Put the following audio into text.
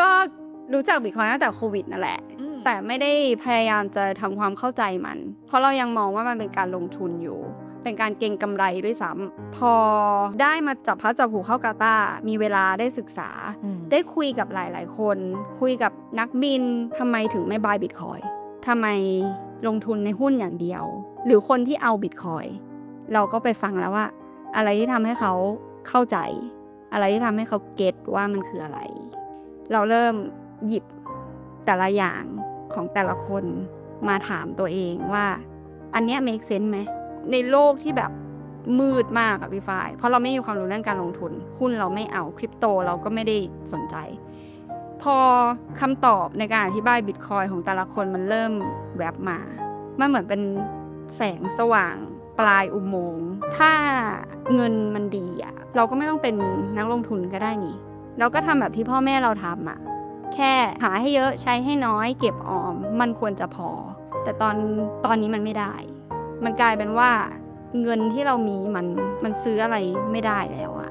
ก็รู้จักบิตคอยน์ตั้งแต่โควิดนั่นแหละ อืม แต่ไม่ได้พยายามจะทำความเข้าใจมัน เพราะเรายังมองว่ามันเป็นการลงทุนอยู่ เป็นการเก็งกำไรด้วยซ้ำพอได้มาจับพลัดจับผลูเข้ากาตาร์มีเวลาได้ศึกษา อืมได้คุยกับหลาย ๆ คน คุยกับนักบินทำไมถึงไม่บายบิตคอยทำไมลงทุนในหุ้นอย่างเดียว หรือคนที่เอาบิตคอยเราก็ไปฟังแล้วว่า อะไรที่ทำให้เขาเข้าใจ อะไรที่ทำให้เขาเก็ตว่ามันคืออะไร เราเริ่มหยิบแต่ละอย่างของแต่ละคนมาถามตัวเองว่า อันเนี้ย make sense ไหม ในโลกที่แบบมืดมากอะพี่ฝ้าย เพราะเราไม่มีความรู้เรื่องการลงทุน หุ้นเราไม่เอาคริปโตเราก็ไม่ได้สนใจ พอคำตอบในการอธิบายบิตคอยของแต่ละคนมันเริ่มแวบมา มันเหมือนเป็นแสงสว่างปลายอุโมงค์ ถ้าเงินมันดีอะเราก็ไม่ต้องเป็นนักลงทุนก็ได้นี่ เราก็ทำแบบที่พ่อแม่เราทำอะ แค่หาให้เยอะใช้ให้น้อย เก็บออม มันควรจะพอ แต่ตอนตอนนี้มันไม่ได้ มันกลายเป็นว่าเงินที่เรามีมันมันซื้ออะไรไม่ได้แล้วอะ